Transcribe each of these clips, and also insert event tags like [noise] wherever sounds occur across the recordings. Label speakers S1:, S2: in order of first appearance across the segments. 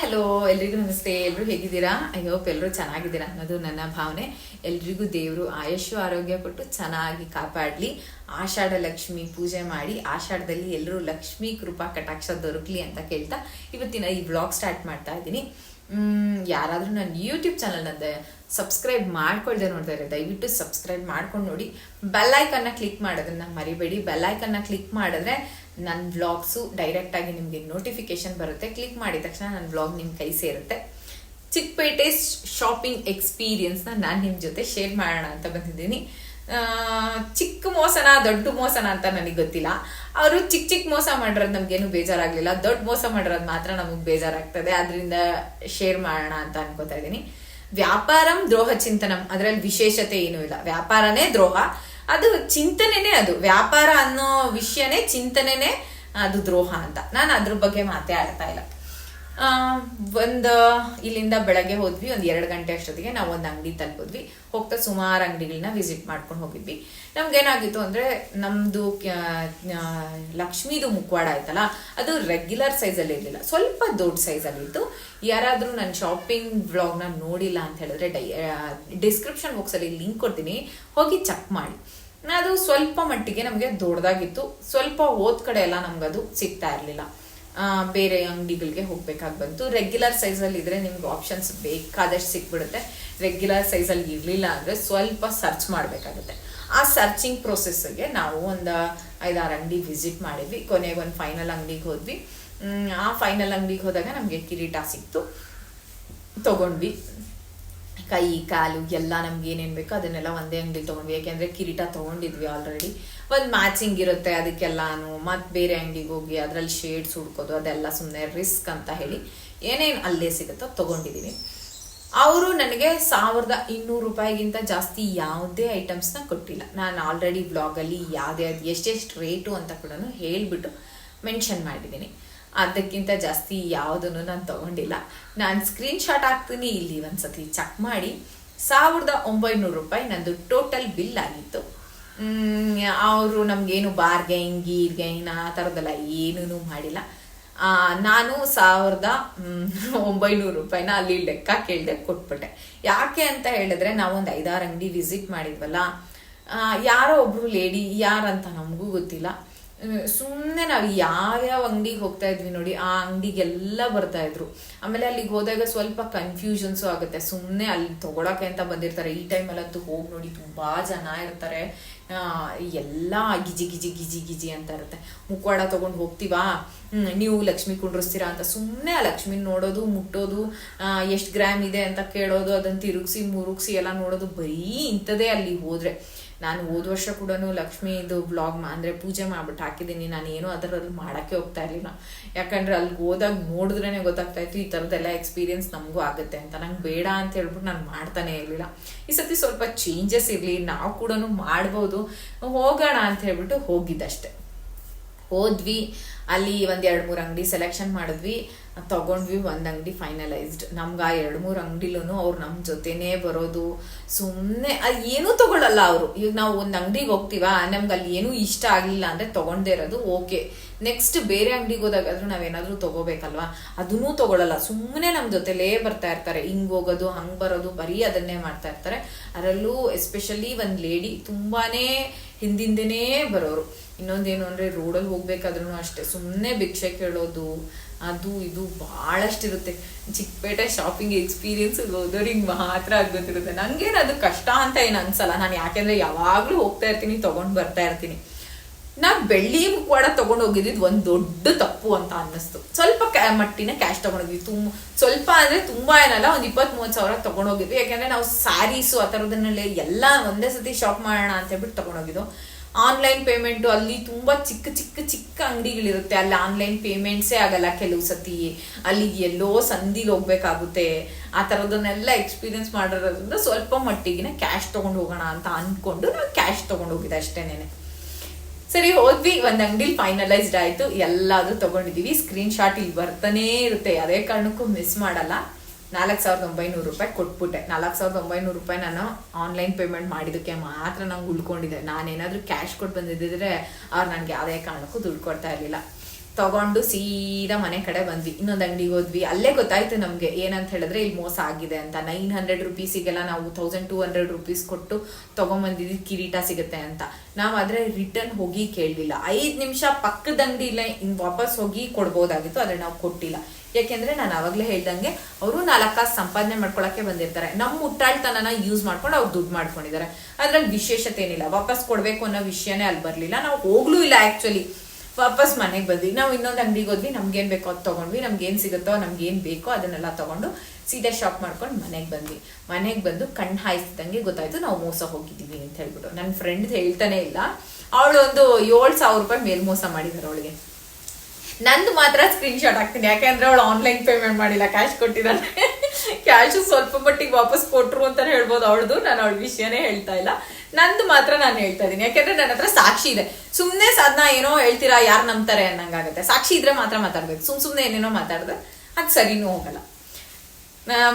S1: Hello ಎಲ್ರಿಗೂ ನಮಸ್ತೆ. ಎಲ್ಲರೂ ಹೇಗಿದ್ದೀರಾ? ಐ ಹೋಪ್ ಎಲ್ಲರೂ ಚೆನ್ನಾಗಿದ್ದೀರಾ ಅನ್ನೋದು ನನ್ನ ಭಾವನೆ. ಎಲ್ರಿಗೂ ದೇವರು ಆಯುಷು ಆರೋಗ್ಯ ಕೊಟ್ಟು ಚೆನ್ನಾಗಿ ಕಾಪಾಡಲಿ. ಆಷಾಢ ಲಕ್ಷ್ಮಿ ಪೂಜೆ ಮಾಡಿ ಆಷಾಢದಲ್ಲಿ ಎಲ್ಲರೂ ಲಕ್ಷ್ಮಿ ಕೃಪಾ ಕಟಾಕ್ಷ ದೊರಕಲಿ ಅಂತ ಕೇಳ್ತಾ ಇವತ್ತಿನ ಈ ಬ್ಲಾಗ್ ಸ್ಟಾರ್ಟ್ ಮಾಡ್ತಾ ಇದ್ದೀನಿ. ಯಾರಾದರೂ ನನ್ನ ಯೂಟ್ಯೂಬ್ ಚಾನಲ್ನಂದ ಸಬ್ಸ್ಕ್ರೈಬ್ ಮಾಡ್ಕೊಳ್ದೆ ನೋಡ್ತಾ ಇದ್ದಾರೆ ದಯವಿಟ್ಟು ಸಬ್ಸ್ಕ್ರೈಬ್ ಮಾಡ್ಕೊಂಡು ನೋಡಿ. ಬೆಲ್ಲೈಕನ್ನ ಕ್ಲಿಕ್ ಮಾಡೋದನ್ನ ಮರಿಬೇಡಿ. ಬೆಲ್ಲೈಕನ್ನ ಕ್ಲಿಕ್ ಮಾಡಿದ್ರೆ ನನ್ನ ವ್ಲಾಗ್ಸು ಡೈರೆಕ್ಟಾಗಿ ನಿಮಗೆ ನೋಟಿಫಿಕೇಶನ್ ಬರುತ್ತೆ. ಕ್ಲಿಕ್ ಮಾಡಿದ ತಕ್ಷಣ ನನ್ನ ವ್ಲಾಗ್ ನಿಮ್ಮ ಕೈ ಸೇರುತ್ತೆ. ಚಿಕ್ಕಪೇಟೆ ಶಾಪಿಂಗ್ ಎಕ್ಸ್ಪೀರಿಯನ್ಸ್ನ ನಾನು ನಿಮ್ಮ ಜೊತೆ ಶೇರ್ ಮಾಡೋಣ ಅಂತ ಬಂದಿದ್ದೀನಿ. ಚಿಕ್ಕ ಮೋಸನ, ದೊಡ್ಡ ಮೋಸನ ಅಂತ ನನಗೆ ಗೊತ್ತಿಲ್ಲ. ಅವರು ಚಿಕ್ಕ ಚಿಕ್ಕ ಮೋಸ ಮಾಡಿರೋದು ನಮ್ಗೇನು ಬೇಜಾರಾಗಲಿಲ್ಲ. ದೊಡ್ಡ ಮೋಸ ಮಾಡಿರೋದು ಮಾತ್ರ ನಮಗೆ ಬೇಜಾರಾಗ್ತದೆ. ಅದರಿಂದ ಶೇರ್ ಮಾಡೋಣ ಅಂತ ಅನ್ಕೋತಾ ಇದ್ದೀನಿ. ವ್ಯಾಪಾರಂ ದ್ರೋಹ ಚಿಂತನಂ. ಅದರಲ್ಲಿ ವಿಶೇಷತೆ ಏನೂ ಇಲ್ಲ. ವ್ಯಾಪಾರನೇ ದ್ರೋಹ. ಅದು ಚಿಂತನೆನೇ ಅದು. ವ್ಯಾಪಾರ ಅನ್ನೋ ವಿಷಯನೇ ಚಿಂತನೆನೇ ಅದು ದ್ರೋಹ ಅಂತ. ನಾನು ಅದ್ರ ಬಗ್ಗೆ ಮಾತೇ ಆಡ್ತಾ ಇಲ್ಲ. ಒಂದು, ಇಲ್ಲಿಂದ ಬೆಳಗ್ಗೆ ಹೋದ್ವಿ, ಒಂದು ಎರಡು ಗಂಟೆ ಅಷ್ಟೊತ್ತಿಗೆ ನಾವು ಒಂದು ಅಂಗಡಿ ತಲುಪಿದ್ವಿ. ಹೋಗ್ತಾ ಸುಮಾರು ಅಂಗಡಿಗಳನ್ನ ವಿಸಿಟ್ ಮಾಡ್ಕೊಂಡು ಹೋಗಿದ್ವಿ. ನಮ್ಗೇನಾಗಿತ್ತು ಅಂದರೆ ನಮ್ಮದು ಲಕ್ಷ್ಮೀದು ಮುಖವಾಡ ಆಯ್ತಲ್ಲ, ಅದು ರೆಗ್ಯುಲರ್ ಸೈಜಲ್ಲಿ ಇರಲಿಲ್ಲ. ಸ್ವಲ್ಪ ದೊಡ್ಡ ಸೈಜಲ್ಲಿತ್ತು ಯಾರಾದರೂ ನನ್ನ ಶಾಪಿಂಗ್ ವ್ಲಾಗ್ನ ನೋಡಿಲ್ಲ ಅಂತ ಹೇಳಿದ್ರೆ ಡೈ ಡಿಸ್ಕ್ರಿಪ್ಷನ್ ಬಾಕ್ಸಲ್ಲಿ ಲಿಂಕ್ ಕೊಡ್ತೀನಿ. ಹೋಗಿ ಚೆಕ್ ಮಾಡಿ. ಅದು ಸ್ವಲ್ಪ ಮಟ್ಟಿಗೆ ನಮಗೆ ದೊಡ್ಡದಾಗಿತ್ತು ಸ್ವಲ್ಪ ಹೋದ ಕಡೆ ಎಲ್ಲ ಅದು ಸಿಗ್ತಾ ಇರಲಿಲ್ಲ. ಬೇರೆ ಅಂಗಡಿಗಳಿಗೆ ಹೋಗ್ಬೇಕಾಗಿ ಬಂತು. ರೆಗ್ಯುಲರ್ ಸೈಜಲ್ಲಿ ಇದ್ರೆ ನಿಮ್ಗೆ ಆಪ್ಷನ್ಸ್ ಬೇಕಾದಷ್ಟು ಸಿಕ್ಬಿಡುತ್ತೆ. ರೆಗ್ಯುಲರ್ ಸೈಜಲ್ಲಿ ಇರಲಿಲ್ಲ ಅಂದರೆ ಸ್ವಲ್ಪ ಸರ್ಚ್ ಮಾಡಬೇಕಾಗುತ್ತೆ. ಆ ಸರ್ಚಿಂಗ್ ಪ್ರೊಸೆಸ್ಗೆ ನಾವು ಒಂದು ಐದಾರು ಅಂಗಡಿ ವಿಸಿಟ್ ಮಾಡಿದ್ವಿ. ಕೊನೆಗೆ ಒಂದು ಫೈನಲ್ ಅಂಗಡಿಗೆ ಹೋದ್ವಿ. ಆ ಫೈನಲ್ ಅಂಗಡಿಗೆ ಹೋದಾಗ ನಮಗೆ ಕಿರೀಟ ಸಿಕ್ತು. ತಗೊಂಡ್ವಿ. ಕೈ, ಕಾಲು, ಎಲ್ಲ ನಮ್ಗೆ ಏನೇನು ಬೇಕೋ ಅದನ್ನೆಲ್ಲ ಒಂದೇ ಅಂಗಡಿ ತೊಗೊಂಡ್ವಿ. ಯಾಕೆಂದರೆ ಕಿರೀಟ ತೊಗೊಂಡಿದ್ವಿ ಆಲ್ರೆಡಿ ಒಂದು ಮ್ಯಾಚಿಂಗ್ ಇರುತ್ತೆ ಅದಕ್ಕೆಲ್ಲಾನು. ಮತ್ತೆ ಬೇರೆ ಅಂಗಡಿಗೆ ಹೋಗಿ ಅದರಲ್ಲಿ ಶೇಡ್ಸ್ ಹುಡ್ಕೋದು, ಅದೆಲ್ಲ ಸುಮ್ಮನೆ ರಿಸ್ಕ್ ಅಂತ ಹೇಳಿ ಏನೇನು ಅಲ್ಲೇ ಸಿಗುತ್ತೋ ತಗೊಂಡಿದ್ದೀನಿ ಅವರು ನನಗೆ ಸಾವಿರದ ಇನ್ನೂರು ರೂಪಾಯಿಗಿಂತ ಜಾಸ್ತಿ ಯಾವುದೇ ಐಟಮ್ಸ್ನ ಕೊಟ್ಟಿಲ್ಲ. ನಾನು ಆಲ್ರೆಡಿ ಬ್ಲಾಗಲ್ಲಿ ಯಾವುದೇ ಎಷ್ಟೆಷ್ಟು ರೇಟು ಅಂತ ಕೂಡ ಹೇಳಿಬಿಟ್ಟು ಮೆನ್ಷನ್ ಮಾಡಿದ್ದೀನಿ ಅದಕ್ಕಿಂತ ಜಾಸ್ತಿ ಯಾವುದನ್ನು ನಾನು ತಗೊಂಡಿಲ್ಲ. ನಾನು ಸ್ಕ್ರೀನ್ಶಾಟ್ ಹಾಕ್ತೀನಿ. ಇಲ್ಲಿ ಒಂದ್ಸತಿ ಚೆಕ್ ಮಾಡಿ. ಸಾವಿರದ ಒಂಬೈನೂರು ರೂಪಾಯಿ ನಂದು ಟೋಟಲ್ ಬಿಲ್ ಆಗಿತ್ತು. ಅವರು ನಮಗೇನು ಬಾರ್ಗೈನ್ ಗೀರ್ಗೈನ್ ಆ ಥರದ್ದೆಲ್ಲ ಏನೂ ಮಾಡಿಲ್ಲ. ನಾನು ಸಾವಿರದ ಒಂಬೈನೂರು ರೂಪಾಯಿನ ಅಲ್ಲಿ ಲೆಕ್ಕ ಕೇಳಿದೆ ಕೊಟ್ಬಿಟ್ಟೆ. ಯಾಕೆ ಅಂತ ಹೇಳಿದ್ರೆ ನಾವೊಂದು ಐದಾರು ಅಂಗಡಿ ವಿಸಿಟ್ ಮಾಡಿದ್ವಲ್ಲ ಯಾರೋ ಒಬ್ರು ಲೇಡಿ, ಯಾರಂತ ನಮಗೂ ಗೊತ್ತಿಲ್ಲ. ಸುಮ್ಮನೆ ನಾವು ಯಾವ್ಯಾವ ಅಂಗಡಿಗೆ ಹೋಗ್ತಾ ಇದ್ವಿ ನೋಡಿ, ಆ ಅಂಗಡಿಗೆಲ್ಲ ಬರ್ತಾ ಇದ್ರು. ಆಮೇಲೆ ಅಲ್ಲಿಗೆ ಹೋದಾಗ ಸ್ವಲ್ಪ ಕನ್ಫ್ಯೂಷನ್ಸು ಆಗುತ್ತೆ. ಸುಮ್ಮನೆ ಅಲ್ಲಿ ತಗೊಳಕ್ಕೆ ಅಂತ ಬಂದಿರ್ತಾರೆ. ಈ ಟೈಮಲ್ಲಂತೂ ಹೋಗಿ ನೋಡಿ, ತುಂಬಾ ಜನ ಇರ್ತಾರೆ. ಎಲ್ಲ ಗಿಜಿ ಗಿಜಿ ಗಿಜಿ ಗಿಜಿ ಅಂತ ಇರುತ್ತೆ. ಮುಖವಾಡ ತಗೊಂಡು ಹೋಗ್ತೀವಾ? ನೀವು ಲಕ್ಷ್ಮಿ ಕುಂಡ್ರಿಸ್ತೀರಾ ಅಂತ ಸುಮ್ಮನೆ ಆ ಲಕ್ಷ್ಮಿನ ನೋಡೋದು, ಮುಟ್ಟೋದು ಎಷ್ಟು ಗ್ರಾಮ್ ಇದೆ ಅಂತ ಕೇಳೋದು ಅದನ್ನು ತಿರುಗಿಸಿ, ಮುರುಗಿಸಿ ಎಲ್ಲ ನೋಡೋದು ಬರೀ ಇಂಥದೇ ಅಲ್ಲಿ ಹೋದ್ರೆ. ನಾನು ಹೋದ ವರ್ಷ ಕೂಡ ಲಕ್ಷ್ಮಿ ಇದು ಬ್ಲಾಗ್ ಅಂದರೆ ಪೂಜೆ ಮಾಡ್ಬಿಟ್ಟು ಹಾಕಿದ್ದೀನಿ ನಾನು ಏನೂ ಅದರಲ್ಲಿ ಮಾಡೋಕ್ಕೆ ಹೋಗ್ತಾ ಇರಲಿಲ್ಲ. ಯಾಕಂದ್ರೆ ಅಲ್ಲಿಗೆ ಹೋದಾಗ ನೋಡಿದ್ರೇ ಗೊತ್ತಾಗ್ತಾ ಇತ್ತು, ಈ ಥರದ್ದೆಲ್ಲ ಎಕ್ಸ್ಪೀರಿಯನ್ಸ್ ನಮಗೂ ಆಗುತ್ತೆ ಅಂತ. ನಂಗೆ ಬೇಡ ಅಂತ ಹೇಳ್ಬಿಟ್ಟು ನಾನು ಮಾಡ್ತಾನೆ ಇರಲಿಲ್ಲ. ಈ ಸತಿ ಸ್ವಲ್ಪ ಚೇಂಜಸ್ ಇರಲಿ. ನಾವು ಕೂಡ ಮಾಡ್ಬೋದು. ಹೋಗೋಣ ಅಂತ ಹೇಳ್ಬಿಟ್ಟು ಹೋಗಿದ್ದಷ್ಟೆ. ಹೋದ್ವಿ. ಅಲ್ಲಿ ಒಂದ್ ಎರಡು ಮೂರು ಅಂಗಡಿ ಸೆಲೆಕ್ಷನ್ ಮಾಡಿದ್ವಿ. ತಗೊಂಡ್ವಿ ಒಂದು ಅಂಗಡಿ ಫೈನಲೈಸ್ಡ್ ನಮ್ಗೆ ಆ ಎರಡು ಮೂರು ಅಂಗಡಿಲೂ ಅವ್ರು ನಮ್ಮ ಜೊತೆನೇ ಬರೋದು. ಸುಮ್ಮನೆ ಅಲ್ಲಿ ಏನೂ ತಗೊಳ್ಳಲ್ಲ ಅವರು. ಈಗ ನಾವು ಒಂದು ಅಂಗಡಿಗೆ ಹೋಗ್ತೀವಾ? ನಮ್ಗೆ ಅಲ್ಲಿ ಏನೂ ಇಷ್ಟ ಆಗಲಿಲ್ಲ ಅಂದರೆ ತಗೊಂಡೇ ಇರೋದು. ಓಕೆ. ನೆಕ್ಸ್ಟ್ ಬೇರೆ ಅಂಗಡಿಗೆ ಹೋದಾಗಾದ್ರೂ ನಾವೇನಾದ್ರೂ ತಗೋಬೇಕಲ್ವಾ? ಅದನ್ನೂ ತಗೊಳ್ಳಲ್ಲ ಸುಮ್ಮನೆ ನಮ್ಮ ಜೊತೆಲೇ ಬರ್ತಾ ಇರ್ತಾರೆ. ಹಿಂಗ್ ಹೋಗೋದು, ಹಂಗ್ ಬರೋದು, ಬರೀ ಅದನ್ನೇ ಮಾಡ್ತಾ ಇರ್ತಾರೆ. ಅದರಲ್ಲೂ ಎಸ್ಪೆಷಲಿ ಒಂದು ಲೇಡಿ ತುಂಬಾನೇ ಹಿಂದಿಂದನೇ ಬರೋರು. ಇನ್ನೊಂದೇನು ಅಂದ್ರೆ ರೋಡಲ್ಲಿ ಹೋಗ್ಬೇಕಾದ್ರೂ ಅಷ್ಟೇ. ಸುಮ್ಮನೆ ಭಿಕ್ಷೆ ಕೇಳೋದು, ಅದು ಇದು ಭಾಳಷ್ಟಿರುತ್ತೆ ಚಿಕ್ಕಪೇಟೆ ಶಾಪಿಂಗ್ ಎಕ್ಸ್ಪೀರಿಯನ್ಸ್ ಹೋದವ್ರಿಗೆ ಮಾತ್ರ ಅದು ನಂಗೇನು ಅದು ಕಷ್ಟ ಅಂತ ಏನು ಅನ್ಸಲ್ಲ. ನಾನು ಯಾಕೆಂದ್ರೆ ಯಾವಾಗಲೂ ಹೋಗ್ತಾ ಇರ್ತೀನಿ, ತಗೊಂಡು ಬರ್ತಾ ಇರ್ತೀನಿ. ನಾ ಬೆಳ್ಳಿ ಮುಖವಾಡ ತಗೊಂಡು ಹೋಗಿದ್ದು ಒಂದು ದೊಡ್ಡ ತಪ್ಪು ಅಂತ ಅನ್ನಿಸ್ತು. ಸ್ವಲ್ಪ ಮಟ್ಟಿನ ಕ್ಯಾಶ್ ತಗೊಂಡೋಗಿದ್ವಿ ತುಂಬ ಸ್ವಲ್ಪ ಅಂದ್ರೆ ತುಂಬಾ ಏನಲ್ಲ, ಒಂದು ಇಪ್ಪತ್ತ್ ಮೂವತ್ತು ಸಾವಿರ ತಗೊಂಡೋಗಿದ್ವಿ ಯಾಕಂದ್ರೆ ನಾವು ಸ್ಯಾರೀಸು ಆ ಥರದನ್ನೆಲ್ಲ ಎಲ್ಲ ಒಂದೇ ಸತಿ ಶಾಪ್ ಮಾಡೋಣ ಅಂತ ಹೇಳ್ಬಿಟ್ಟು ತೊಗೊಂಡೋಗಿದ್ದು ಆನ್ಲೈನ್ ಪೇಮೆಂಟು ಅಲ್ಲಿ ತುಂಬಾ ಚಿಕ್ಕ ಚಿಕ್ಕ ಚಿಕ್ಕ ಅಂಗಡಿಗಳಿರುತ್ತೆ. ಅಲ್ಲಿ ಆನ್ಲೈನ್ ಪೇಮೆಂಟ್ಸೇ ಆಗಲ್ಲ ಕೆಲವು ಸತಿ. ಅಲ್ಲಿ ಎಲ್ಲೋ ಸಂದಿಗೆ ಹೋಗ್ಬೇಕಾಗುತ್ತೆ. ಆ ಥರದನ್ನೆಲ್ಲ ಎಕ್ಸ್ಪೀರಿಯನ್ಸ್ ಮಾಡಿರೋದ್ರಿಂದ ಸ್ವಲ್ಪ ಮಟ್ಟಿಗಿನ ಕ್ಯಾಶ್ ತಗೊಂಡು ಹೋಗೋಣ ಅಂತ ಅಂದ್ಕೊಂಡು ನಾವು ಕ್ಯಾಶ್ ತಗೊಂಡು ಹೋಗಿದ್ದೆ ಅಷ್ಟೇನೆ ಸರಿ, ಹೋದ್ವಿ, ಒಂದ್ ಅಂಗಡಿಲಿ ಫೈನಲೈಸ್ಡ್ ಆಯ್ತು. ಎಲ್ಲಾದ್ರೂ ತಗೊಂಡಿದೀವಿ ಸ್ಕ್ರೀನ್ ಶಾಟ್ ಇಲ್ಲಿ ಬರ್ತಾನೇ ಇರುತ್ತೆ. ಅದೇ ಕಾರಣಕ್ಕೂ ಮಿಸ್ ಮಾಡಲ್ಲ. ನಾಲ್ಕು ಸಾವಿರದ ಒಂಬೈನೂರು ರೂಪಾಯಿ ಕೊಟ್ಬಿಟ್ಟೆ. ನಾಲ್ಕು ಸಾವಿರದ ಒಂಬೈನೂರು ರೂಪಾಯಿ ನಾನು ಆನ್ಲೈನ್ ಪೇಮೆಂಟ್ ಮಾಡಿದ್ದಕ್ಕೆ ಮಾತ್ರ ನಂಗೆ ಉಳ್ಕೊಂಡಿದ್ದೆ ನಾನೇನಾದರೂ ಕ್ಯಾಶ್ ಕೊಟ್ಟು ಬಂದಿದ್ದಿದ್ರೆ ಅವ್ರು ನನಗೆ ಯಾವುದೇ ಕಾರಣಕ್ಕೂ ದುಡ್ಡು ಕೊಡ್ತಾ ಇರಲಿಲ್ಲ. ತಗೊಂಡು ಸೀದಾ ಮನೆ ಕಡೆ ಬಂದ್ವಿ. ಇನ್ನೊಂದು ಅಂಗಡಿಗೆ ಹೋದ್ವಿ. ಅಲ್ಲೇ ಗೊತ್ತಾಯ್ತು ನಮಗೆ ಏನಂತ ಹೇಳಿದ್ರೆ ಇಲ್ಲಿ ಮೋಸ ಆಗಿದೆ ಅಂತ. ನೈನ್ ಹಂಡ್ರೆಡ್ ರುಪೀಸಿಗೆಲ್ಲ ನಾವು ತೌಸಂಡ್ ಟೂ ಹಂಡ್ರೆಡ್ ರುಪೀಸ್ ಕೊಟ್ಟು ತಗೊಂಬಂದಿದ್ದು ಕಿರೀಟ ಸಿಗುತ್ತೆ ಅಂತ. ನಾವು ಆದ್ರೆ ರಿಟರ್ನ್ ಹೋಗಿ ಕೇಳಲಿಲ್ಲ. ಐದು ನಿಮಿಷ ಪಕ್ಕದ ಅಂಗಡಿಲೇ ವಾಪಸ್ ಹೋಗಿ ಕೊಡ್ಬೋದಾಗಿತ್ತು, ಆದ್ರೆ ನಾವು ಕೊಟ್ಟಿಲ್ಲ. ಯಾಕೆಂದ್ರೆ ನಾನು ಅವಾಗಲೇ ಹೇಳ್ದಂಗೆ ಅವರು ನಾಲ್ಕು ಸಂಪಾದನೆ ಮಾಡ್ಕೊಳಕ್ಕೆ ಬಂದಿರ್ತಾರೆ. ನಮ್ಮ ಮುಟ್ಟಾಳ್ತನನ ಯೂಸ್ ಮಾಡ್ಕೊಂಡು ಅವ್ರು ದುಡ್ಡು ಮಾಡ್ಕೊಂಡಿದ್ದಾರೆ. ಅದ್ರಲ್ಲಿ ವಿಶೇಷತೆ ಏನಿಲ್ಲ. ವಾಪಸ್ ಕೊಡಬೇಕು ಅನ್ನೋ ವಿಷಯನೇ ಅಲ್ಲಿ ಬರಲಿಲ್ಲ. ನಾವು ಹೋಗ್ಲೂ ಇಲ್ಲ ಆಕ್ಚುಲಿ ವಾಪಸ್ ಮನೆಗೆ ಬಂದ್ವಿ. ನಾವು ಇನ್ನೊಂದು ಅಂಗಡಿಗೆ ಹೋದ್ವಿ, ನಮ್ಗೇನು ಬೇಕೋ ಅದು ತಗೊಂಡ್ವಿ. ನಮ್ಗೆ ಏನ್ ಸಿಗುತ್ತೋ, ನಮ್ಗೇನು ಬೇಕೋ ಅದನ್ನೆಲ್ಲ ತಗೊಂಡು ಸೀದಾ ಶಾಪ್ ಮಾಡ್ಕೊಂಡು ಮನೆಗೆ ಬಂದ್ವಿ. ಮನೆಗೆ ಬಂದು ಕಣ್ಣು ಹಾಯಿಸಿದಂಗೆ ಗೊತ್ತಾಯ್ತು ನಾವು ಮೋಸ ಹೋಗಿದ್ದೀವಿ ಅಂತ ಹೇಳ್ಬಿಟ್ಟು. ನನ್ನ ಫ್ರೆಂಡ್ ಹೇಳ್ತಾನೆ ಇಲ್ಲ. ಅವಳು ಒಂದು ಏಳು ಸಾವಿರ ರೂಪಾಯಿ ಮೇಲ್ ಮೋಸ ಮಾಡಿದಾರೆ ಅವಳಿಗೆ. ನಂದು ಮಾತ್ರ ಸ್ಕ್ರೀನ್ ಶಾಟ್ ಹಾಕ್ತೀನಿ ಯಾಕೆಂದ್ರೆ ಅವಳು ಆನ್ಲೈನ್ ಪೇಮೆಂಟ್ ಮಾಡಿಲ್ಲ ಕ್ಯಾಶ್ ಕೊಟ್ಟಿದ್ದಾಳೆ. [laughs] ಕ್ಯಾಶ್ ಸ್ವಲ್ಪ ಮಟ್ಟಿಗೆ ವಾಪಸ್ ಕೊಟ್ರು ಅಂತ ಹೇಳ್ಬೋದು. ಅವಳದು, ನಾನು ಅವಳ ವಿಷಯನೇ ಹೇಳ್ತಾ ಇಲ್ಲ. ನಂದು ಮಾತ್ರ ನಾನು ಹೇಳ್ತಾ ಇದ್ದೀನಿ. ಯಾಕೆಂದ್ರೆ ನನ್ನ ಹತ್ರ ಸಾಕ್ಷಿ ಇದೆ. ಸುಮ್ಮನೆ ಸಾಧನ ಏನೋ ಹೇಳ್ತೀರಾ, ಯಾರು ನಂಬ್ತಾರೆ ಅನ್ನಂಗಾಗತ್ತೆ. ಸಾಕ್ಷಿ ಇದ್ರೆ ಮಾತ್ರ ಮಾತಾಡ್ಬೇಕು. ಸುಮ್ ಸುಮ್ಮನೆ ಏನೇನೋ ಮಾತಾಡಿದ್ರೆ ಅದು ಸರಿನೂ ಹೋಗಲ್ಲ.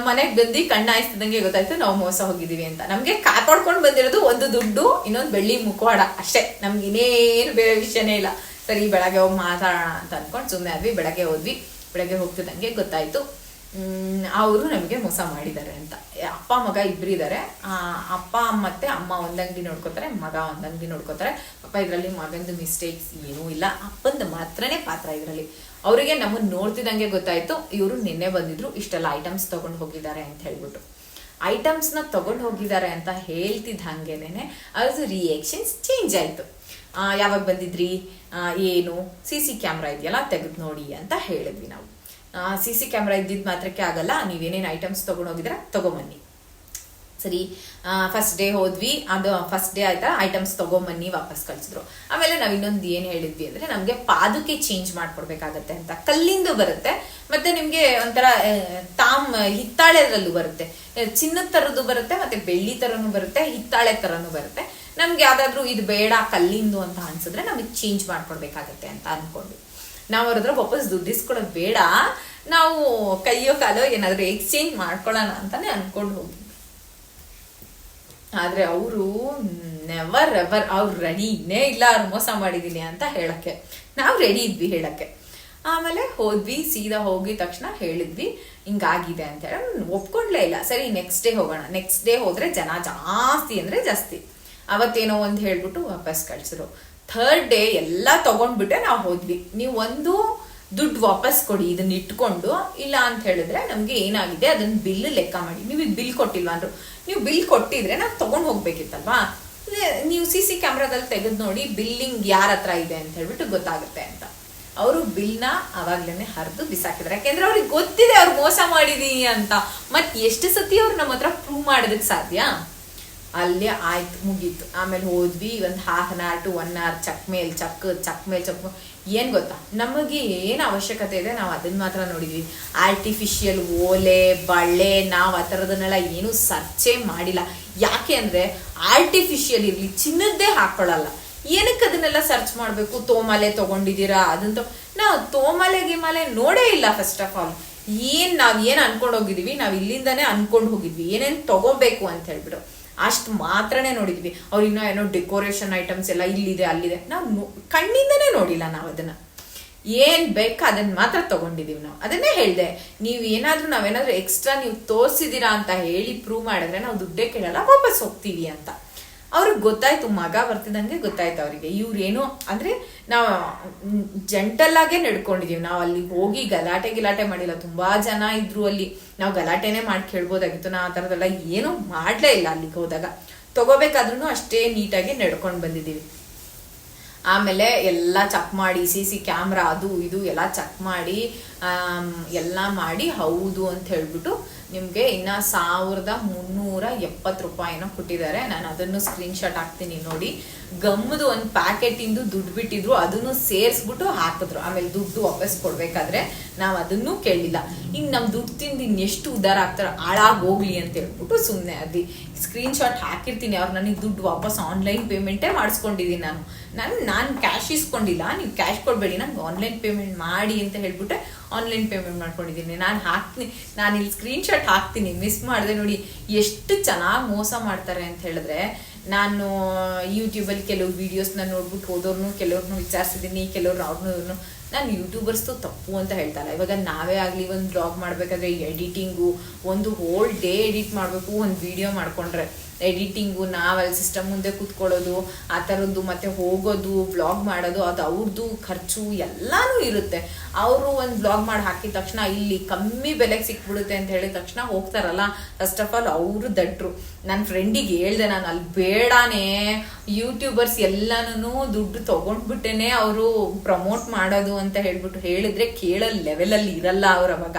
S1: ಮನೆಗೆ ಬಂದು ಕಣ್ಣ ಹಾಯಿಸ್ತಿದಂಗೆ ಗೊತ್ತಾಯ್ತು, ನಾವು ಮೋಸ ಹೋಗಿದೀವಿ ಅಂತ. ನಮ್ಗೆ ಕಾಪಾಡ್ಕೊಂಡು ಬಂದಿರೋದು ಒಂದು ದುಡ್ಡು, ಇನ್ನೊಂದು ಬೆಳ್ಳಿ ಮುಖವಾಡ ಅಷ್ಟೇ. ನಮ್ಗೆ ಇನ್ನೇನು ಬೇರೆ ವಿಷಯನೇ ಇಲ್ಲ. ಸರಿ, ಬೆಳಗ್ಗೆ ಹೋಗಿ ಮಾತಾಡೋಣ ಅಂತ ಅನ್ಕೊಂಡು ಸುಮ್ಮನೆ ಆದ್ವಿ. ಬೆಳಗ್ಗೆ ಹೋದ್ವಿ. ಬೆಳಗ್ಗೆ ಹೋಗ್ತಿದ್ದಂಗೆ ಗೊತ್ತಾಯ್ತು. ಅವರು ನಮಗೆ ಮೋಸ ಮಾಡಿದ್ದಾರೆ ಅಂತ. ಅಪ್ಪ, ಮಗ ಇಬ್ಬರಿದ್ದಾರೆ ಅಪ್ಪ ಮತ್ತೆ ಅಮ್ಮ ಒಂದಂಗಿ ನೋಡ್ಕೋತಾರೆ, ಮಗ ಒಂದಂಗಿ ನೋಡ್ಕೋತಾರೆ. ಪಾಪ, ಇದರಲ್ಲಿ ಮಗಂದು ಮಿಸ್ಟೇಕ್ಸ್ ಏನೂ ಇಲ್ಲ. ಅಪ್ಪಂದು ಮಾತ್ರನೇ ಪಾತ್ರ ಇದರಲ್ಲಿ. ಅವರಿಗೆ ನಮ್ಮನ್ನು ನೋಡ್ತಿದ್ದಂಗೆ ಗೊತ್ತಾಯ್ತು. ಇವರು ನಿನ್ನೆ ಬಂದಿದ್ರು, ಇಷ್ಟೆಲ್ಲ ಐಟಮ್ಸ್ ತಗೊಂಡು ಹೋಗಿದ್ದಾರೆ ಅಂತ ಹೇಳ್ಬಿಟ್ಟು. ಐಟಮ್ಸ್ನ ತಗೊಂಡು ಹೋಗಿದ್ದಾರೆ ಅಂತ ಹೇಳ್ತಿದ್ದ ಹಂಗೆನೆ ಅದು ರಿಯಾಕ್ಷನ್ಸ್ ಚೇಂಜ್ ಆಯ್ತು. ಯಾವಾಗ ಬಂದಿದ್ರಿ? ಏನು? ಸಿ ಸಿ ಕ್ಯಾಮ್ರಾ ಇದೆಯಲ್ಲ, ತೆಗೆದು ನೋಡಿ ಅಂತ ಹೇಳಿದ್ವಿ ನಾವು. ಸಿ ಸಿ ಕ್ಯಾಮ್ರಾ ಇದ್ದಿದ್ದು ಮಾತ್ರಕ್ಕೆ ಆಗಲ್ಲ. ನೀವೇನೇನು ಐಟಮ್ಸ್ ತೊಗೊಂಡೋಗಿದ್ರೆ ತೊಗೊಂಬನ್ನಿ. ಸರಿ ಫಸ್ಟ್ ಡೇ ಹೋದ್ವಿ. ಅದು ಫಸ್ಟ್ ಡೇ ಆಯ್ತಾ ಐಟಮ್ಸ್ ತೊಗೊಂಬನ್ನಿ, ವಾಪಸ್ ಕಳ್ಸಿದ್ರು. ಆಮೇಲೆ ನಾವು ಇನ್ನೊಂದು ಏನು ಹೇಳಿದ್ವಿ ಅಂದರೆ ನಮಗೆ ಪಾದುಕೆ ಚೇಂಜ್ ಮಾಡಿಕೊಡ್ಬೇಕಾಗತ್ತೆ ಅಂತ. ಕಲ್ಲಿಂದು ಬರುತ್ತೆ, ಮತ್ತೆ ನಿಮಗೆ ಒಂಥರ ತಾಮ್ ಹಿತ್ತಾಳೆದ್ರಲ್ಲೂ ಬರುತ್ತೆ. ಚಿನ್ನದ ಥರದ್ದು ಬರುತ್ತೆ, ಮತ್ತೆ ಬೆಳ್ಳಿ ಥರನು ಬರುತ್ತೆ, ಹಿತ್ತಾಳೆ ಥರನು ಬರುತ್ತೆ. ನಮ್ಗೆ ಯಾವ್ದಾದ್ರು ಇದು ಬೇಡ ಕಲ್ಲಿಂದು ಅಂತ ಅನ್ಸಿದ್ರೆ ನಮಗೆ ಚೇಂಜ್ ಮಾಡ್ಕೊಡ್ಬೇಕಾಗತ್ತೆ ಅಂತ ಅನ್ಕೊಂಡ್ವಿ. ನಾವು ಅವ್ರ ಹತ್ರ ವಾಪಸ್ ದುಡ್ಡು ಇಸ್ಕೊಳ್ಳೋದು ಬೇಡ. ನಾವು ಕೈಯೋ ಕಾಲೋ ಏನಾದರೂ ಎಕ್ಸ್ಚೇಂಜ್ ಮಾಡ್ಕೊಳ್ಳೋಣ ಅಂತಾನೆ ಅನ್ಕೊಂಡು ಹೋಗಿ ಆದ್ರೆ ಅವರು ನೆವರ್ ಎವರ್ ಅವ್ರು ರೆಡಿನೇ ಇಲ್ಲ ಅವ್ರು ಮೋಸ ಮಾಡಿದೀನಿ ಅಂತ ಹೇಳಕ್ಕೆ. ನಾವು ರೆಡಿ ಇದ್ವಿ ಹೇಳಕ್ಕೆ. ಆಮೇಲೆ ಹೋದ್ವಿ, ಸೀದಾ ಹೋಗಿದ ತಕ್ಷಣ ಹೇಳಿದ್ವಿ, ಹಿಂಗಾಗಿದೆ ಅಂತ ಹೇಳಿ. ಒಪ್ಕೊಂಡ್ಲೇ ಇಲ್ಲ. ಸರಿ ನೆಕ್ಸ್ಟ್ ಡೇ ಹೋಗೋಣ. ನೆಕ್ಸ್ಟ್ ಡೇ ಹೋದ್ರೆ ಜನ ಜಾಸ್ತಿ ಅಂದ್ರೆ ಜಾಸ್ತಿ. ಅವತ್ತೇನೋ ಒಂದು ಹೇಳ್ಬಿಟ್ಟು ವಾಪಸ್ ಕಳ್ಸಿದ್ರು. ಥರ್ಡ್ ಡೇ ಎಲ್ಲ ತಗೊಂಡ್ಬಿಟ್ಟೆ ನಾವು ಹೋದ್ವಿ. ನೀವು ಒಂದು ದುಡ್ಡು ವಾಪಸ್ ಕೊಡಿ, ಇದನ್ನ ಇಟ್ಕೊಂಡು, ಇಲ್ಲ ಅಂತ ಹೇಳಿದ್ರೆ ನಮ್ಗೆ ಏನಾಗಿದೆ, ಅದನ್ನ ಬಿಲ್ ಲೆಕ್ಕ ಮಾಡಿ. ನೀವು ಈಗ ಬಿಲ್ ಕೊಟ್ಟಿಲ್ವ ಅಂದ್ರು. ನೀವು ಬಿಲ್ ಕೊಟ್ಟಿದ್ರೆ ನಾವು ತಗೊಂಡ್ ಹೋಗ್ಬೇಕಿತ್ತಲ್ವಾ? ನೀವು ಸಿ ಸಿ ಕ್ಯಾಮ್ರಾದಲ್ಲಿ ತೆಗೆದು ನೋಡಿ ಬಿಲ್ಲಿಂಗ್ ಯಾರ ಹತ್ರ ಇದೆ ಅಂತ ಹೇಳ್ಬಿಟ್ಟು ಗೊತ್ತಾಗುತ್ತೆ ಅಂತ. ಅವರು ಬಿಲ್ನ ಅವಾಗ್ಲೇನೆ ಹರಿದು ಬಿಸಾಕಿದ್ರು ಯಾಕೆಂದ್ರೆ ಅವ್ರಿಗೆ ಗೊತ್ತಿದೆ, ಅವ್ರು ಮೋಸ ಮಾಡಿದೀನಿ ಅಂತ. ಮತ್ ಎಷ್ಟು ಸತಿ ಅವ್ರು ನಮ್ಮ ಹತ್ರ ಪ್ರೂವ್ ಮಾಡೋದಕ್ಕೆ ಸಾಧ್ಯ? ಅಲ್ಲೇ ಆಯ್ತು, ಮುಗೀತು. ಆಮೇಲೆ ಹೋದ್ವಿ, ಒಂದು half an hour to one hour check ಮೇಲೆ, ಚಕ್ ಚಕ್ ಮೇಲ್, ಚಕ್ ಏನ್ ಗೊತ್ತಾ? ನಮಗೆ ಏನು ಅವಶ್ಯಕತೆ ಇದೆ, ನಾವು ಅದನ್ನ ಮಾತ್ರ ನೋಡಿದ್ವಿ. ಆರ್ಟಿಫಿಷಿಯಲ್ ಓಲೆ, ಬಳೆ, ನಾವು ಆ ಥರದನ್ನೆಲ್ಲ ಏನು ಸರ್ಚೇ ಮಾಡಿಲ್ಲ. ಯಾಕೆ ಅಂದ್ರೆ ಆರ್ಟಿಫಿಷಿಯಲ್ ಇರಲಿ, ಚಿನ್ನದ್ದೇ ಹಾಕೊಳ್ಳಲ್ಲ ಏನಕ್ಕೆ ಅದನ್ನೆಲ್ಲ ಸರ್ಚ್ ಮಾಡಬೇಕು? ತೋಮಾಲೆ ತಗೊಂಡಿದ್ದೀರಾ? ಅದಂತ ನಾವು ತೋಮಾಲೆ, ಗಿಮಾಲೆ ನೋಡೇ ಇಲ್ಲ ಫಸ್ಟ್ ಆಫ್ ಆಲ್ ಏನ್ ನಾವ್ ಏನ್ ಅನ್ಕೊಂಡು ಹೋಗಿದೀವಿ ನಾವ್ ಇಲ್ಲಿಂದಾನೇ ಅನ್ಕೊಂಡು ಹೋಗಿದ್ವಿ. ಏನೇನ್ ತಗೋಬೇಕು ಅಂತ ಹೇಳ್ಬಿಟ್ಟು. ಅಷ್ಟ್ ಮಾತ್ರನೇ ನೋಡಿದ್ವಿ. ಅವ್ರು ಇನ್ನೂ ಏನೋ ಡೆಕೋರೇಷನ್ ಐಟಮ್ಸ್ ಎಲ್ಲ ಇಲ್ಲಿದೆ, ಅಲ್ಲಿದೆ. ನಾವು ಕಣ್ಣಿಂದನೇ ನೋಡಿಲ್ಲ ನಾವು ಅದನ್ನ. ಏನ್ ಬೇಕು ಅದನ್ನ ಮಾತ್ರ ತಗೊಂಡಿದೀವಿ ನಾವು. ಅದನ್ನೇ ಹೇಳಿದೆ, ನೀವು ಏನಾದರೂ ನಾವೇನಾದರೂ ಎಕ್ಸ್ಟ್ರಾ ನೀವು ತೋರ್ಸಿದೀರಾ ಅಂತ ಹೇಳಿ ಪ್ರೂವ್ ಮಾಡಿದ್ರೆ ನಾವು ದುಡ್ಡೇ ಕೇಳಲ್ಲ, ವಾಪಸ್ ಹೋಗ್ತೀವಿ ಅಂತ. ಅವ್ರಿಗೆ ಗೊತ್ತಾಯ್ತು, ಮಗ ಬರ್ತಿದಂಗೆ ಗೊತ್ತಾಯ್ತು ಅವರಿಗೆ. ಇವ್ರೇನು ಅಂದ್ರೆ ನಾವು ಜಂಟಲ್ ಆಗೇ ನಡ್ಕೊಂಡಿದೀವಿ. ನಾವು ಅಲ್ಲಿ ಹೋಗಿ ಗಲಾಟೆ ಗಿಲಾಟೆ ಮಾಡಿಲ್ಲ. ತುಂಬಾ ಜನ ಇದ್ರು ಅಲ್ಲಿ. ನಾವು ಗಲಾಟೆನೆ ಮಾಡಿ, ಕೇಳ್ಬೋದಾಗಿತ್ತು. ನಾ ಆ ಥರದೆಲ್ಲ ಏನೂ ಮಾಡ್ಲೇ ಇಲ್ಲ ಅಲ್ಲಿಗೆ ಹೋದಾಗ. ತಗೋಬೇಕಾದ್ರೂ ಅಷ್ಟೇ ನೀಟಾಗಿ ನಡ್ಕೊಂಡು ಬಂದಿದ್ದೀವಿ ಆಮೇಲೆ ಎಲ್ಲ ಚೆಕ್ ಮಾಡಿ, ಸಿ ಸಿ ಕ್ಯಾಮ್ರಾ ಅದು ಇದು ಎಲ್ಲ ಚೆಕ್ ಮಾಡಿ ಎಲ್ಲ ಮಾಡಿ ಹೌದು ಅಂತ ಹೇಳ್ಬಿಟ್ಟು ನಿಮಗೆ ಇನ್ನ ಸಾವಿರದ ಮುನ್ನೂರ ಎಪ್ಪತ್ತು ರೂಪಾಯಿನೋ ಕೊಟ್ಟಿದ್ದಾರೆ. ನಾನು ಅದನ್ನು ಸ್ಕ್ರೀನ್ಶಾಟ್ ಹಾಕ್ತೀನಿ ನೋಡಿ. ಗಮ್ಮದು ಒಂದು ಪ್ಯಾಕೆಟಿಂದು ದುಡ್ಡು ಬಿಟ್ಟಿದ್ರು, ಅದನ್ನು ಸೇರಿಸ್ಬಿಟ್ಟು ಹಾಕಿದ್ರು. ಆಮೇಲೆ ದುಡ್ಡು ವಾಪಸ್ ಕೊಡಬೇಕಾದ್ರೆ ನಾವು ಅದನ್ನು ಕೇಳಿಲ್ಲ. ಇನ್ನು ನಮ್ಮ ದುಡ್ಡು ತಿಂದು ಇನ್ನೆಷ್ಟು ಉದ್ದಾರ ಆಗ್ತಾರೆ, ಹಾಳಾಗಿ ಹೋಗ್ಲಿ ಅಂತ ಹೇಳ್ಬಿಟ್ಟು ಸುಮ್ಮನೆ ಅದಿ ಸ್ಕ್ರೀನ್ಶಾಟ್ ಹಾಕಿರ್ತೀನಿ. ಅವ್ರು ನನಗೆ ದುಡ್ಡು ವಾಪಸ್ ಆನ್ಲೈನ್ ಪೇಮೆಂಟೇ ಮಾಡಿಸ್ಕೊಂಡಿದ್ದೀನಿ ನಾನು. ನಾನು ನಾನು ಕ್ಯಾಶ್ ಇಸ್ಕೊಂಡಿಲ್ಲ. ನೀವು ಕ್ಯಾಶ್ ಕೊಡಬೇಡಿ, ನಂಗೆ ಆನ್ಲೈನ್ ಪೇಮೆಂಟ್ ಮಾಡಿ ಅಂತ ಹೇಳ್ಬಿಟ್ಟು. ಆನ್ಲೈನ್ ಪೇಮೆಂಟ್ ಮಾಡ್ಕೊಂಡಿದ್ದೀನಿ. ನಾನು ಹಾಕ್ತೀನಿ. ನಾನು ಇಲ್ಲಿ ಸ್ಕ್ರೀನ್ಶಾಟ್ ಹಾಕ್ತೀನಿ. ಮಿಸ್ ಮಾಡಿದೆ ನೋಡಿ ಎಷ್ಟು ಚೆನ್ನಾಗಿ ಮೋಸ ಮಾಡ್ತಾರೆ ಅಂತ ಹೇಳಿದ್ರೆ, ನಾನು ಯೂಟ್ಯೂಬಲ್ಲಿ ಕೆಲವು ವೀಡಿಯೋಸ್ನ ನೋಡ್ಬಿಟ್ಟು ಹೋದವ್ರನ್ನು ಕೆಲವ್ರನ್ನು ವಿಚಾರಿಸಿದ್ದೀನಿ, ಕೆಲವ್ರು ಅವ್ರನ್ನೂ ನಾನು ಯೂಟ್ಯೂಬರ್ಸ್ದು ತಪ್ಪು ಅಂತ ಹೇಳ್ತಾರೆ ಇವಾಗ ನಾವೇ ಆಗಲಿ ಒಂದು ಬ್ಲಾಗ್ ಮಾಡಬೇಕಾದ್ರೆ ಎಡಿಟಿಂಗು ಒಂದು ಹೋಲ್ ಡೇ ಎಡಿಟ್ ಮಾಡಬೇಕು, ಒಂದು ವಿಡಿಯೋ ಮಾಡ್ಕೊಂಡ್ರೆ. ಎಡಿಟಿಂಗು ನಾವಲ್ಲಿ ಸಿಸ್ಟಮ್ ಮುಂದೆ ಕೂತ್ಕೊಳ್ಳೋದು, ಆ ಥರದ್ದು ಮತ್ತೆ ಹೋಗೋದು ಬ್ಲಾಗ್ ಮಾಡೋದು, ಅದು ಅವ್ರದ್ದು ಖರ್ಚು ಎಲ್ಲಾನು ಇರುತ್ತೆ. ಅವರು ಒಂದು ಬ್ಲಾಗ್ ಮಾಡಿ ಹಾಕಿದ ತಕ್ಷಣ ಇಲ್ಲಿ ಕಮ್ಮಿ ಬೆಲೆಗೆ ಸಿಕ್ಬಿಡುತ್ತೆ ಅಂತ ಹೇಳಿದ ತಕ್ಷಣ ಹೋಗ್ತಾರಲ್ಲ ಫಸ್ಟ್ ಆಫ್ ಆಲ್ ಅವರು ದಟ್ರು. ನನ್ನ ಫ್ರೆಂಡಿಗೆ ಹೇಳ್ದೆ ನಾನು, ಅಲ್ಲಿ ಬೇಡಾನೇ. ಯೂಟ್ಯೂಬರ್ಸ್ ಎಲ್ಲಾನು ದುಡ್ಡು ತಗೊಂಡ್ಬಿಟ್ಟೇನೆ ಅವರು ಪ್ರಮೋಟ್ ಮಾಡೋದು ಅಂತ ಹೇಳ್ಬಿಟ್ಟು ಹೇಳಿದ್ರೆ ಕೇಳೋ ಲೆವೆಲಲ್ಲಿ ಇರಲ್ಲ ಅವ್ರ ಅವಾಗ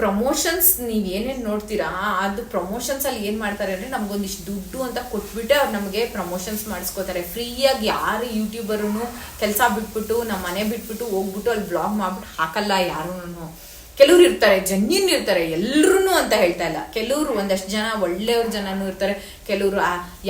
S1: ಪ್ರಮೋಷನ್ಸ್ ನೀವು ಏನೇನು ನೋಡ್ತೀರಾ? ಅದು ಪ್ರಮೋಷನ್ಸ್ ಅಲ್ಲಿ ಏನು ಮಾಡ್ತಾರೆ ಅಂದರೆ ನಮಗೊಂದಿಷ್ಟು ದುಡ್ಡು ಅಂತ ಕೊಟ್ಬಿಟ್ಟು ಅವ್ರು ನಮಗೆ ಪ್ರಮೋಷನ್ಸ್ ಮಾಡಿಸ್ಕೋತಾರೆ. ಫ್ರೀಯಾಗಿ ಯಾರು ಯೂಟ್ಯೂಬರು ಕೆಲಸ ಬಿಟ್ಬಿಟ್ಟು ನಮ್ಮ ಮನೆ ಬಿಟ್ಬಿಟ್ಟು ಹೋಗ್ಬಿಟ್ಟು ಅಲ್ಲಿ ಬ್ಲಾಗ್ ಮಾಡ್ಬಿಟ್ಟು ಹಾಕಲ್ಲ ಯಾರೂ ಕೆಲವ್ರು ಇರ್ತಾರೆ ಜನ್ಯನ್ ಇರ್ತಾರೆ ಎಲ್ರು ಅಂತ ಹೇಳ್ತಾ ಇಲ್ಲ. ಕೆಲವರು ಒಂದಷ್ಟು ಜನ, ಒಳ್ಳೆಯವ್ರ ಜನನು ಇರ್ತಾರೆ. ಕೆಲವರು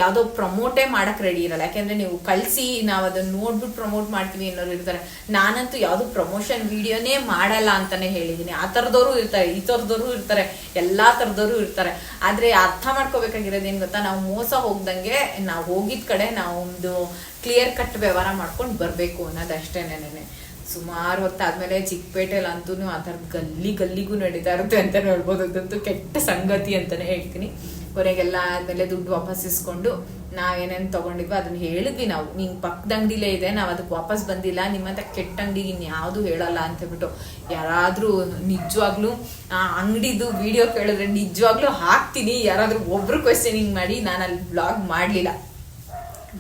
S1: ಯಾವುದೋ ಪ್ರಮೋಟೇ ಮಾಡಕ್ ರೆಡಿ ಇರಲ್ಲ. ಯಾಕೆಂದ್ರೆ ನೀವು ಕಳಿಸಿ, ನಾವು ಅದನ್ನ ನೋಡ್ಬಿಟ್ಟು ಪ್ರಮೋಟ್ ಮಾಡ್ತೀವಿ ಅನ್ನೋರು ಇರ್ತಾರೆ. ನಾನಂತೂ ಯಾವುದು ಪ್ರಮೋಷನ್ ವಿಡಿಯೋನೇ ಮಾಡಲ್ಲ ಅಂತಾನೆ ಹೇಳಿದ್ದೀನಿ ಆ ಥರದವರು ಇರ್ತಾರೆ, ಈ ಥರದವರು ಇರ್ತಾರೆ, ಎಲ್ಲಾ ಥರದವರು ಇರ್ತಾರೆ. ಆದ್ರೆ ಅರ್ಥ ಮಾಡ್ಕೋಬೇಕಾಗಿರೋದು ಏನು ಗೊತ್ತಾ? ನಾವು ಮೋಸ ಹೋಗ್ದಂಗೆ ನಾವು ಹೋಗಿದ ಕಡೆ ನಾವು ಒಂದು ಕ್ಲಿಯರ್ ಕಟ್ ವ್ಯವಹಾರ ಮಾಡ್ಕೊಂಡು ಬರಬೇಕು ಅನ್ನೋದು ಅಷ್ಟೇನೇನೆ ಸುಮಾರು ಹೊತ್ತಾದ್ಮೇಲೆ ಚಿಕ್ಕಪೇಟೆಲಿ ಅಂತೂ ಆ ಥರದ್ದು ಗಲ್ಲಿ ಗಲ್ಲಿಗೂ ನಡೀತಾ ಇರುತ್ತೆ ಅಂತ ಹೇಳ್ಬೋದು ಅದಂತೂ ಕೆಟ್ಟ ಸಂಗತಿ ಅಂತಲೇ ಹೇಳ್ತೀನಿ. ಕೊನೆಗೆಲ್ಲ ಆದಮೇಲೆ ದುಡ್ಡು ವಾಪಸ್ ಇಸ್ಕೊಂಡು ನಾವೇನೇನು ತಗೊಂಡಿದ್ವಿ ಅದನ್ನ ಹೇಳಿದ್ವಿ ನಾವು. ನಿಂಗೆ ಪಕ್ಕದ ಅಂಗಡಿಲೇ ಇದೆ, ನಾವು ಅದಕ್ಕೆ ವಾಪಸ್ ಬಂದಿಲ್ಲ, ನಿಮ್ಮಂತ ಕೆಟ್ಟ ಅಂಗಡಿಗೆ ಇನ್ಯಾವುದು ಹೇಳಲ್ಲ ಅಂತ ಹೇಳ್ಬಿಟ್ಟು ಯಾರಾದರೂ ನಿಜವಾಗ್ಲೂ, ಆ ಅಂಗಡಿದು ವಿಡಿಯೋ ಕೇಳಿದ್ರೆ ನಿಜವಾಗ್ಲೂ ಹಾಕ್ತೀನಿ. ಯಾರಾದರೂ ಒಬ್ರು ಕ್ವೆಶನಿಂಗ್ ಮಾಡಿ ನಾನು ಅಲ್ಲಿ ಬ್ಲಾಗ್ ಮಾಡಲಿಲ್ಲ.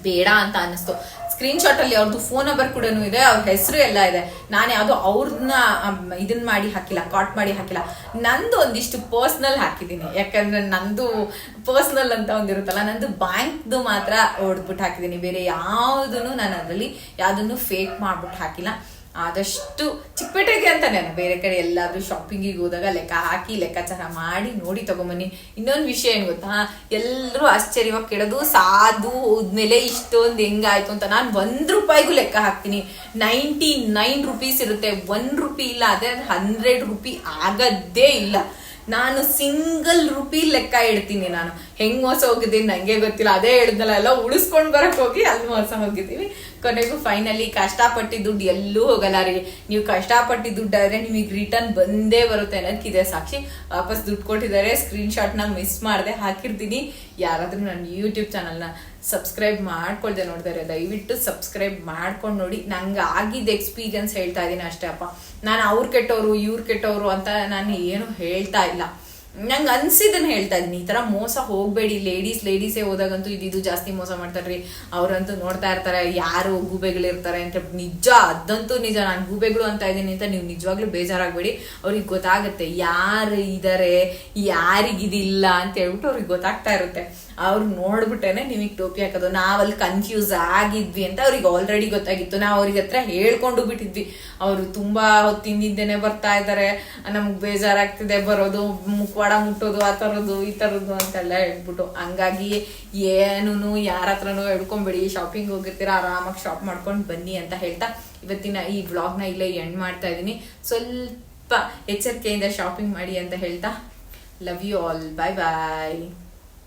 S1: ಬೇಡ ಅಂತ ಅನ್ನಿಸ್ತು. ಸ್ಕ್ರೀನ್ ಶಾಟ್ ಅಲ್ಲಿ ಅವ್ರದ್ದು ಫೋನ್ ನಂಬರ್ ಕೂಡ ಇದೆ, ಅವ್ರ ಹೆಸರು ಎಲ್ಲ ಇದೆ. ನಾನು ಯಾವುದು ಅವ್ರನ್ನ ಇದನ್ನ ಮಾಡಿ ಹಾಕಿಲ್ಲ ಕಾಟ್ ಮಾಡಿ ಹಾಕಿಲ್ಲ. ನಂದು ಒಂದಿಷ್ಟು ಪರ್ಸ್ನಲ್ ಹಾಕಿದ್ದೀನಿ ಯಾಕಂದ್ರೆ ನಂದು ಪರ್ಸ್ನಲ್ ಅಂತ ಒಂದಿರುತ್ತಲ್ಲ ನಂದು ಬ್ಯಾಂಕ್ದು ಮಾತ್ರ ಹೊಡೆದ್ಬಿಟ್ಟು ಹಾಕಿದ್ದೀನಿ ಬೇರೆ ಯಾವುದನ್ನು ನಾನು ಅದರಲ್ಲಿ ಯಾವುದನ್ನು ಫೇಕ್ ಮಾಡ್ಬಿಟ್ಟು ಹಾಕಿಲ್ಲ. ಆದಷ್ಟು ಚಿಕ್ಕಪೇಟೆಗೆ ಅಂತಾನೆ ಬೇರೆ ಕಡೆ ಎಲ್ಲಾದ್ರೂ ಶಾಪಿಂಗಿಗೆ ಹೋದಾಗ ಲೆಕ್ಕ ಹಾಕಿ ಲೆಕ್ಕಾಚಾರ ಮಾಡಿ ನೋಡಿ ತಗೊಂಬನ್ನಿ. ಇನ್ನೊಂದು ವಿಷಯ ಏನು ಗೊತ್ತಾ? ಎಲ್ಲರೂ ಆಶ್ಚರ್ಯವಾಗಿ ಕೇಳೋದು, ಸಾಧು ಹೋದ್ಮೇಲೆ ಇಷ್ಟೊಂದು ಹೆಂಗಾಯ್ತು ಅಂತ. ನಾನು ಒಂದು ರೂಪಾಯಿಗೂ ಲೆಕ್ಕ ಹಾಕ್ತೀನಿ. ನೈಂಟಿ ನೈನ್ ರುಪೀಸ್ ಇರುತ್ತೆ. ಒನ್ ರುಪಿ ಇಲ್ಲ, ಅದೇ ಹಂಡ್ರೆಡ್ ರುಪಿ ಆಗದ್ದೇ ಇಲ್ಲ. ನಾನು ಸಿಂಗಲ್ ರುಪಿ ಲೆಕ್ಕ ಇಡ್ತೀನಿ ನಾನು. ಹೆಂಗ್ ಮೋಸ ಹೋಗಿದ್ದೀನಿ ನಂಗೆ ಗೊತ್ತಿಲ್ಲ. ಅದೇ ಹೇಳಿದ್ನಲ್ಲ ಎಲ್ಲ ಉಳಿಸ್ಕೊಂಡ್ ಬರಕ್ ಹೋಗಿ ಅಲ್ಲಿ ಮೋಸ ಹೋಗಿದ್ದೀವಿ. ಕೊನೆಗೂ ಫೈನಲಿ ಕಷ್ಟಪಟ್ಟಿ ದುಡ್ಡು ಎಲ್ಲೂ ಹೋಗಲ್ಲ ರೀ. ನೀವು ಕಷ್ಟಪಟ್ಟಿ ದುಡ್ಡು ಆದ್ರೆ ನಿಮಗೆ ರಿಟರ್ನ್ ಬಂದೇ ಬರುತ್ತೆ ಅನ್ನೋದಕ್ಕಿದೆ ಸಾಕ್ಷಿ. ವಾಪಸ್ ದುಡ್ಡು ಕೊಟ್ಟಿದ್ದಾರೆ ಸ್ಕ್ರೀನ್ ಶಾಟ್ನ ಮಿಸ್ ಮಾಡದೆ ಹಾಕಿರ್ತೀನಿ. ಯಾರಾದ್ರೂ ನನ್ನ ಯೂಟ್ಯೂಬ್ ಚಾನಲ್ನ ಸಬ್ಸ್ಕ್ರೈಬ್ ಮಾಡ್ಕೊಳ್ದೆ ನೋಡ್ತಾರೆ ದಯವಿಟ್ಟು ಸಬ್ಸ್ಕ್ರೈಬ್ ಮಾಡ್ಕೊಂಡು ನೋಡಿ. ನಂಗೆ ಆಗಿದ್ದ ಎಕ್ಸ್ಪೀರಿಯನ್ಸ್ ಹೇಳ್ತಾ ಇದ್ದೀನಿ ಅಷ್ಟೇ ಅಪ್ಪ. ನಾನು ಅವ್ರು ಕೆಟ್ಟವರು, ಇವ್ರು ಕೆಟ್ಟವರು ಅಂತ ನಾನು ಏನು ಹೇಳ್ತಾ ಇಲ್ಲ. ನಂಗೆ ಅನ್ಸಿದ್ದನ್ನ ಹೇಳ್ತಾ ಇದೀನಿ. ಈ ಥರ ಮೋಸ ಹೋಗಬೇಡಿ. ಲೇಡೀಸ್ ಲೇಡೀಸೇ ಹೋದಾಗಂತೂ ಇದಿದು ಜಾಸ್ತಿ ಮೋಸ ಮಾಡ್ತಾರ್ರಿ. ಅವ್ರಂತೂ ನೋಡ್ತಾ ಇರ್ತಾರೆ, ಯಾರು ಗೂಬೆಗಳಿರ್ತಾರೆ ಅಂತ ನಿಜ, ಅದಂತೂ ನಿಜ. ನಾನು ಗೂಬೆಗಳು ಅಂತ ಇದ್ದೀನಿ ಅಂತ ನೀವು ನಿಜವಾಗ್ಲೂ ಬೇಜಾರಾಗಬೇಡಿ. ಅವ್ರಿಗೆ ಗೊತ್ತಾಗುತ್ತೆ ಯಾರು ಇದಾರೆ ಯಾರಿಗಿದಿಲ್ಲ ಅಂತ ಹೇಳ್ಬಿಟ್ಟು ಅವ್ರಿಗೆ ಗೊತ್ತಾಗ್ತಾ ಇರುತ್ತೆ. ಅವ್ರು ನೋಡ್ಬಿಟ್ಟೇನೆ ನಿಮಗೆ ಟೋಪಿ ಹಾಕೋದು. ನಾವಲ್ಲಿ ಕನ್ಫ್ಯೂಸ್ ಆಗಿದ್ವಿ ಅಂತ ಅವ್ರಿಗೆ ಆಲ್ರೆಡಿ ಗೊತ್ತಾಗಿತ್ತು. ನಾವು ಅವ್ರಿಗೆ ಹತ್ರ ಹೇಳ್ಕೊಂಡು ಬಿಟ್ಟಿದ್ವಿ. ಅವರು ತುಂಬಾ ಹೊತ್ತಿಂದಿದ್ದೇನೆ ಬರ್ತಾ ಇದ್ದಾರೆ ನಮ್ಗೆ ಬೇಜಾರಾಗ್ತಿದೆ. ಬರೋದು, ಮುಖವಾಡ ಮುಟ್ಟೋದು, ಆ ಥರದ್ದು ಈ ಥರದ್ದು ಅಂತೆಲ್ಲ ಹೇಳ್ಬಿಟ್ಟು. ಹಂಗಾಗಿ ಏನೂ ಯಾರ ಹತ್ರನೂ ಹೇಳ್ಕೊಂಬೇಡಿ. ಶಾಪಿಂಗ್ ಹೋಗಿರ್ತೀರ, ಆರಾಮಾಗಿ ಶಾಪ್ ಮಾಡ್ಕೊಂಡು ಬನ್ನಿ ಅಂತ ಹೇಳ್ತಾ ಇವತ್ತಿನ ಈ ವ್ಲಾಗ್ನ ಇಲ್ಲೇ ಎಂಡ್ ಮಾಡ್ತಾ ಇದ್ದೀನಿ ಸ್ವಲ್ಪ ಎಚ್ಚರಿಕೆಯಿಂದ ಶಾಪಿಂಗ್ ಮಾಡಿ ಅಂತ ಹೇಳ್ತಾ love you all bye bye